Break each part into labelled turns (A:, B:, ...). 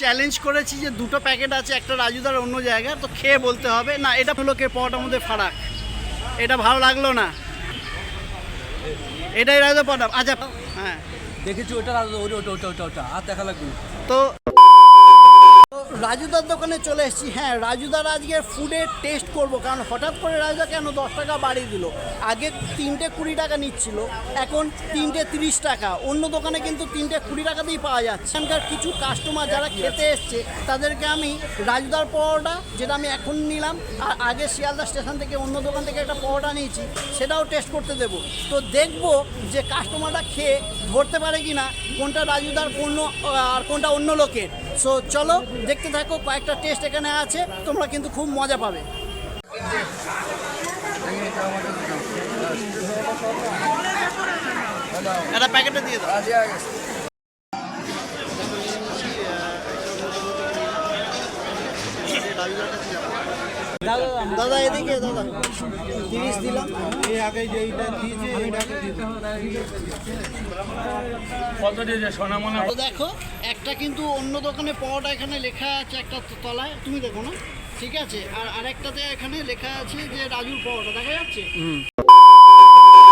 A: Challenge করেছি যে দুটো প্যাকেট আছে একটা রাজুদার অন্য জায়গায় তো খেয়ে বলতে হবে। না এটা লোকে পাওয়াটার মধ্যে ফারাক। এটা ভালো লাগল না। এটাই রাজা পাওয়াটা আচ্ছা হ্যাঁ।
B: দেখেছি ওটা রাজা ওটা ওটা ওটা ওটা আর দেখা লাগবে।
A: তো রাজুদার দোকানে চলে এসেছি। হ্যাঁ রাজুদার আজকে ফুডের টেস্ট করব কারণ হঠাৎ করে রাজুদা কেন দশ টাকা বাড়িয়ে দিল? আগে তিনটে কুড়ি টাকা নিচ্ছিল এখন তিনটে তিরিশ টাকা। অন্য দোকানে কিন্তু তিনটে কুড়ি টাকাতেই পাওয়া যাচ্ছে। এখানকার কিছু কাস্টমার যারা খেতে এসছে তাদেরকে আমি রাজুদার পরোটা যেটা আমি এখন নিলাম আর আগে শিয়ালদা স্টেশন থেকে অন্য দোকান থেকে একটা পরোটা নিয়েছি সেটাও টেস্ট করতে দেবো। তো দেখব যে কাস্টমাররা খেয়ে ধরতে পারে কি না কোনটা রাজুদার কোন আর কোনটা অন্য লোকের। সো চলো দেখতে থাকো কয়েকটা টেস্ট এখানে আছে তোমরা কিন্তু খুব মজা পাবে। একটা প্যাকেটে দিয়ে দাও।
B: দাদা দাদা,
A: এদিকে দাদা। তিরিশ দিলাম।
C: কত দিয়েছে? সোনামনা
A: তো দেখো একটা কিন্তু অন্য দোকানে পাওয়াটা এখানে লেখা আছে একটা তলায়। তুমি দেখো না? ঠিক আছে? আর আরেকটাতে এখানে লেখা আছে যে রাজুর পাওয়াটা। দেখা যাচ্ছে?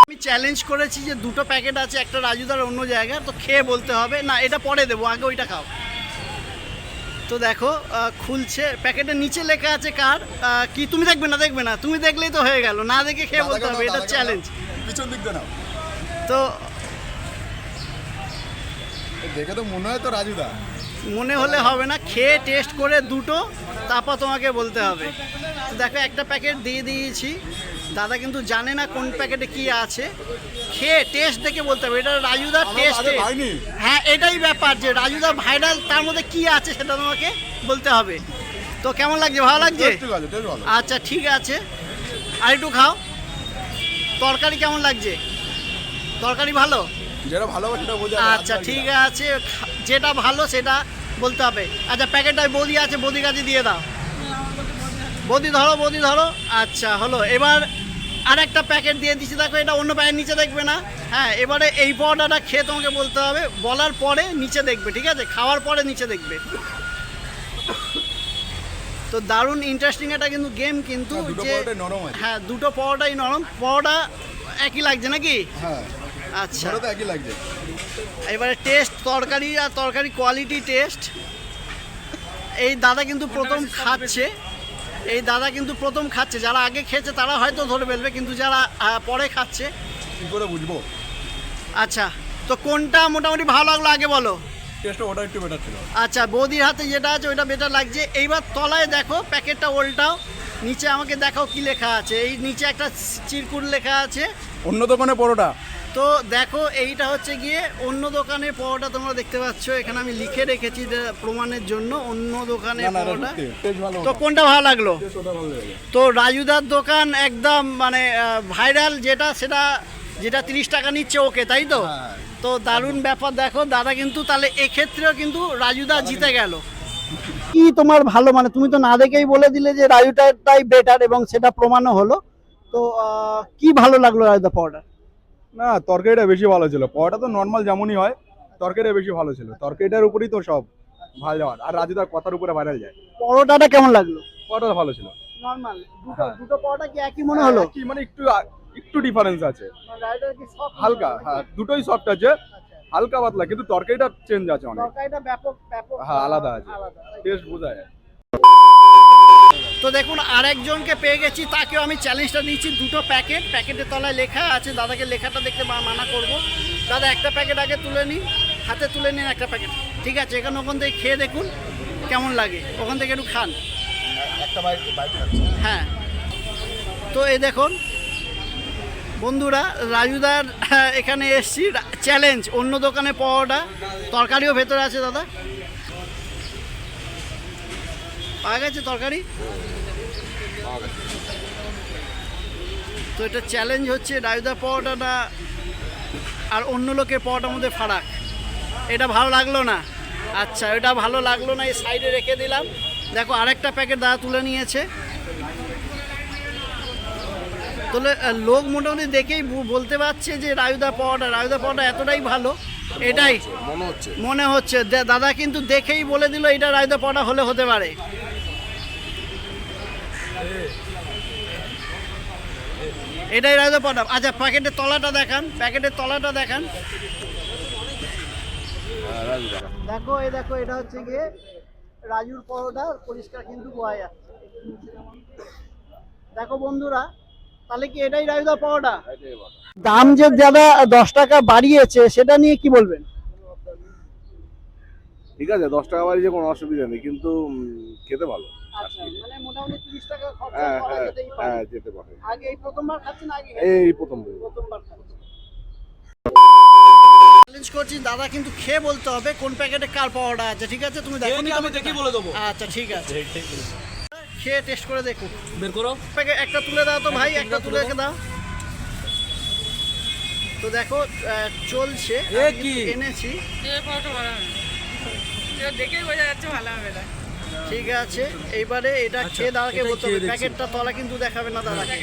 A: আমি চ্যালেঞ্জ করেছি যে দুটো প্যাকেট আছে একটা রাজুদার অন্য জায়গায় তো খেয়ে বলতে হবে। না এটা পরে দেবো আগে ওইটা খাও। তো দেখো খুলছে প্যাকেটের নিচে লেখা আছে কার কি তুমি দেখবে না দেখবে না তুমি দেখলেই তো হয়ে গেল না দেখে খেয়ে বলতে হবে এটা চ্যালেঞ্জ
D: পিছন দিক নাও।
A: তো
D: দেখে তো মনে হয় তো রাজুদা।
A: মনে হলে হবে না খেয়ে টেস্ট করে দুটো তারপর তোমাকে বলতে হবে। তো দেখো একটা প্যাকেট দিয়ে দিয়েছি। দাদা কিন্তু জানে না কোন প্যাকেটে কি আছে। খেয়ে টেস্ট দেখে বলতে হবে। এটা রাজুদার টেস্ট হ্যাঁ এটাই ব্যাপার যে রাজুদার ভাইরাল তার মধ্যে কি আছে সেটা তোমাকে বলতে হবে। তো কেমন লাগছে? ভালো লাগছে? আচ্ছা ঠিক আছে। আর একটু খাও। তরকারি কেমন লাগছে? তরকারি ভালো?
D: যেটা ভালো সেটা বোঝা
A: আচ্ছা ঠিক আছে। যেটা ভালো সেটা বলতে হবে। আচ্ছা প্যাকেটটায় বদি আছে বদি কাছে দিয়ে দাও। বদি ধরো বদি ধরো। আচ্ছা হলো। এবার আর একটা প্যাকেট দিয়ে দিচ্ছি দেখো এটা অন্য প্যাকেট নিচে দেখবে না। হ্যাঁ এবারে এই পাউডারটা খেয়ে তোমাকে বলতে হবে বলার পরে নিচে দেখবে ঠিক আছে? খাওয়ার পরে নিচে দেখবে। তো দারুণ ইন্টারেস্টিং একটা কিন্তু গেম কিন্তু
D: হ্যাঁ,
A: যে। হ্যাঁ দুটো পাউডারই নরম। পাউডা একই লাগছে নাকি?
D: হ্যাঁ
A: আচ্ছা।
D: একই লাগছে।
A: এবারে টেস্ট তরকারি আর তরকারি কোয়ালিটি টেস্ট এই দাদা কিন্তু প্রথম খাচ্ছে। এই দাদা কিন্তু প্রথম খাচ্ছে যারা আগে খেয়েছে তারা হয়তো ধরে ফেলবে কিন্তু যারা পরে খাচ্ছে।
D: কি করে বুঝব?
A: আচ্ছা তো কোনটা মোটামুটি ভালো লাগল আগে বলো?
D: ওটা একটু বেটার ছিল।
A: আচ্ছা বৌদির হাতে যেটা আছে ওইটা বেটার লাগছে। এইবার তলায় দেখো প্যাকেটটা ওল্টাও। নিচে আমাকে দেখাও কি লেখা আছে। এই নিচে একটা চিরকুট লেখা আছে।
D: অন্য দোকানে পরোটা?
A: তো দেখো এইটা হচ্ছে গিয়ে অন্য দোকানের পরোটা তোমরা দেখতে পাচ্ছ। এখানে আমি লিখে রেখেছি প্রমাণের জন্য অন্য দোকানের পরোটা। তো কোনটা ভালো লাগল? তো রাজুদার দোকান একদম মানে ভাইরাল যেটা সেটা যেটা তিরিশ টাকা নিচ্ছে ওকে তাই তো?
D: হ্যাঁ।
A: তো দারুণ ব্যাপার দেখো দাদা কিন্তু তাহলে এক্ষেত্রেও কিন্তু রাজুদা জিতে গেল। কি তোমার ভালো? মানে তুমি তো না দেখেই বলে দিলে যে রাজুটাই বেটার এবং সেটা প্রমাণও হলো। তো কি ভালো লাগল রাজুদা পাউডার
D: না তরকারিটা বেশি ভালো ছিল। পরোটা তো নর্মাল যেমনই হয় তরকারিটা বেশি ভালো ছিল। তরকারিটার উপরেই তো সব ভালো যাওয়ার। আর রাজুদার কথার উপরে ভাইরাল যায়।
A: পরোটাটা কেমন লাগল?
D: পরোটা ভালো ছিল।
A: নর্মাল দুটো
D: হ্যাঁ।
A: দুটো পরোটা কি একই মনে হলো?
D: কি মানে একটু একটু ডিফারেন্স আছে। হালকা হ্যাঁ দুটোই সফট আছে। হালকা পাতলা কিন্তু তরকারিটা চেঞ্জ আছে অনেক।
A: তরকারিটা ব্যাপক ব্যাপক
D: হ্যাঁ, আলাদা আছে। টেস্ট বোঝা যায়।
A: তো দেখুন আরেকজনকে পেয়ে গেছি তাকেও আমি চ্যালেঞ্জটা দিচ্ছি দুটো প্যাকেট প্যাকেটের তলায় লেখা আছে দাদাকে লেখাটা দেখতে মানা করব। দাদা একটা প্যাকেট আগে তুলে নিন হাতে তুলে নিন একটা প্যাকেট ঠিক আছে এখানে ওখান থেকে খেয়ে দেখুন কেমন লাগে। ওখান থেকে একটু খান। হ্যাঁ। তো এই দেখুন বন্ধুরা রাজুদার হ্যাঁ, এখানে এসছি চ্যালেঞ্জ অন্য দোকানে পাওয়াটা তরকারিও ভেতরে আছে দাদা। পাওয়া গেছে তরকারি? তো এটা চ্যালেঞ্জ হচ্ছে রাজুদার পাওয়াটা আর অন্য লোকের পাওয়াটার মধ্যে ফারাক। এটা ভালো লাগল না? আচ্ছা এটা ভালো লাগল না, এই সাইডে রেখে দিলাম। দেখো, আরেকটা প্যাকেট দাদা তুলে নিয়েছে। তাহলে লোক মোটামুটি দেখেই বলতে পারছে যে রায়ুদা পাওয়াটা রায়ুদা পাওয়াটা এতটাই ভালো। এটাই।
E: মনে হচ্ছে।
A: মনে হচ্ছে। দাদা কিন্তু দেখেই বলে দিল এটা রায়দা পটা হলে হতে পারে। এটাই রায়দা পটা আচ্ছা প্যাকেটের তলাটা দেখান। প্যাকেটের তলাটা দেখান। দেখো এই দেখো এটা হচ্ছে গিয়ে রাজুর পরোটা। পরিষ্কার কিন্তু বোয়া যাচ্ছে। দেখো বন্ধুরা তাহলে কি এটাই রাজুদা পরোটা দাম যে দাদা দশ টাকা বাড়িয়েছে সেটা নিয়ে কি বলবেন?
E: ঠিক আছে দশ টাকা বাড়িয়ে কোনো অসুবিধা নেই কিন্তু খেতে ভালো।
A: আচ্ছা মানে মোটামুটি তিরিশ টাকা খরচা
E: হ্যাঁ
A: করা
E: হ্যাঁ। হ্যাঁ
A: চ্যালেঞ্জ করছি দাদা কিন্তু খেয়ে বলতে হবে কোন প্যাকেটে কার পাওয়াটা আছে ঠিক আছে? তুমি দেখো
B: আমি দেখেই বলে দেবো।
A: আচ্ছা ঠিক আছে। খেয়ে টেস্ট করে দেখো।
B: বের করো।
A: প্যাকেট একটা তুলে দাও তো ভাই একটা তুলে রেখে দাও। তো দেখো চলছে।
B: কি?
A: এনেছি।
F: এ ফটো ভালো হবে। এটা দেখেই বোঝা যাচ্ছে ভালো হবে না
A: ঠিক আছে এইবারে এটা খেয়ে দাদাকে বলতে হবে। প্যাকেটটা তলা কিন্তু দেখাবে না দাদাকে।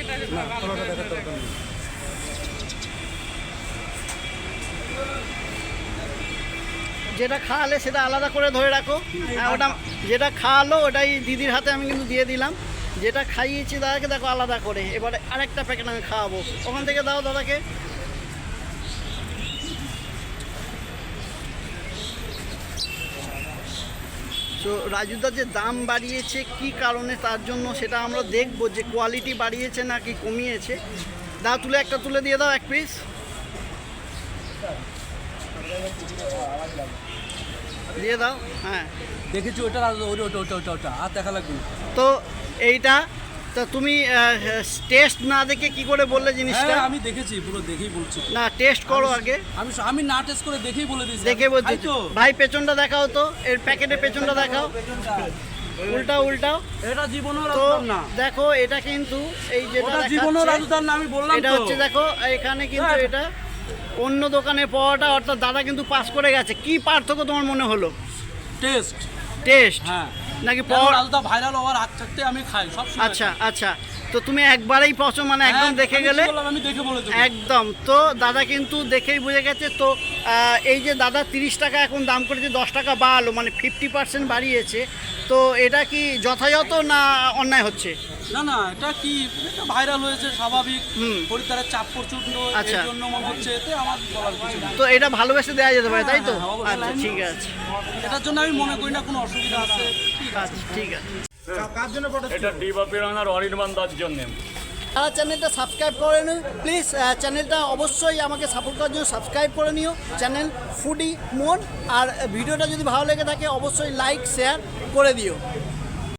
A: যেটা খাওয়ালে সেটা আলাদা করে ধরে রাখো। হ্যাঁ, ওটা যেটা খাওয়ালো ওটাই দিদির হাতে আমি কিন্তু দিয়ে দিলাম। যেটা খাইয়েছি দাদাকে দেখো আলাদা করে। এবারে আরেকটা প্যাকেট আমি খাওয়াবো। ওখান থেকে দাও দাদাকে। তো রাজুদার যে দাম বাড়িয়েছে কি কারণে তার জন্য সেটা আমরা দেখব যে কোয়ালিটি বাড়িয়েছে নাকি কমিয়েছে। দাও তুলে একটা তুলে দিয়ে দাও এক পিস দিয়ে দাও হ্যাঁ।
B: দেখেছি ওটা ওটা ওটা ওটা ওটা ওটা। আর দেখা লাগবে
A: তো এইটা তা তুমি টেস্ট না দেখে কি করে বললে জিনিসটা?
B: হ্যাঁ আমি দেখেছি পুরো দেখেই বলছি।
A: না টেস্ট করো আগে।
B: আমি আমি না টেস্ট করে দেখেই বলে দিয়েছি।
A: দেখে বলছি। ভাই পেছনটা দেখাও তো। এর প্যাকেটের পেছনটা দেখাও। উল্টাও উল্টাও।
B: এটা জীবনও
A: তো
B: না
A: দেখো এটা কিন্তু এই যেটা দেখাচ্ছে,
B: রাজুদার না আমি বললাম
A: এটা হচ্ছে দেখো এখানে কিন্তু এটা অন্য দোকানে পাওয়াটা অর্থাৎ দাদা কিন্তু পাস করে গেছে। কি পার্থক্য তোমার মনে হলো?
B: টেস্ট
A: টেস্ট
B: হ্যাঁ।
A: নাকি
B: রাজুদা ভাইরাল হওয়ার আগ থাকতে আমি খাই সব
A: আচ্ছা আচ্ছা। তো তুমি একবারেই পছন্দ মানে একদম
B: হ্যাঁ,
A: দেখে গেলে
B: আমি দেখে বলে দেবো।
A: একদম। তো দাদা কিন্তু দেখেই বুঝে গেছে তো এই যে দাদা তিরিশ টাকা এখন দাম করেছে দশ টাকা বাড়ালো মানে ফিফটি পার্সেন্ট বাড়িয়েছে। তো এটা কি যথাযথ না অন্যায় হচ্ছে?
B: না না এটা কি এটা ভাইরাল হয়েছে স্বাভাবিক।
A: হুম।
B: খরিদ্দারের চাপ প্রচণ্ড
A: আচ্ছা।
B: এর জন্য মনে হচ্ছে এতে আমার বলার কিছু নেই।
A: তো এটা ভালোবেসে দেওয়া যেতে পারে তাই তো?
B: হ্যাঁ, হ্যাঁ,
A: আচ্ছা ঠিক আছে।
B: এটার জন্য আমি মনে করি না কোনো অসুবিধা আছে। ঠিক আছে।
A: আচ্ছা ঠিক আছে।
C: এটা ডিবা পিরানার অনির্বাণ দার জন্য।
A: যারা চ্যানেলটা সাবস্ক্রাইব করে নিও। প্লিজ চ্যানেলটা অবশ্যই আমাকে সাপোর্ট করার জন্য সাবস্ক্রাইব করে নিও। চ্যানেল ফুডি মোড আর ভিডিওটা যদি ভালো লেগে থাকে অবশ্যই লাইক শেয়ার করে দিও।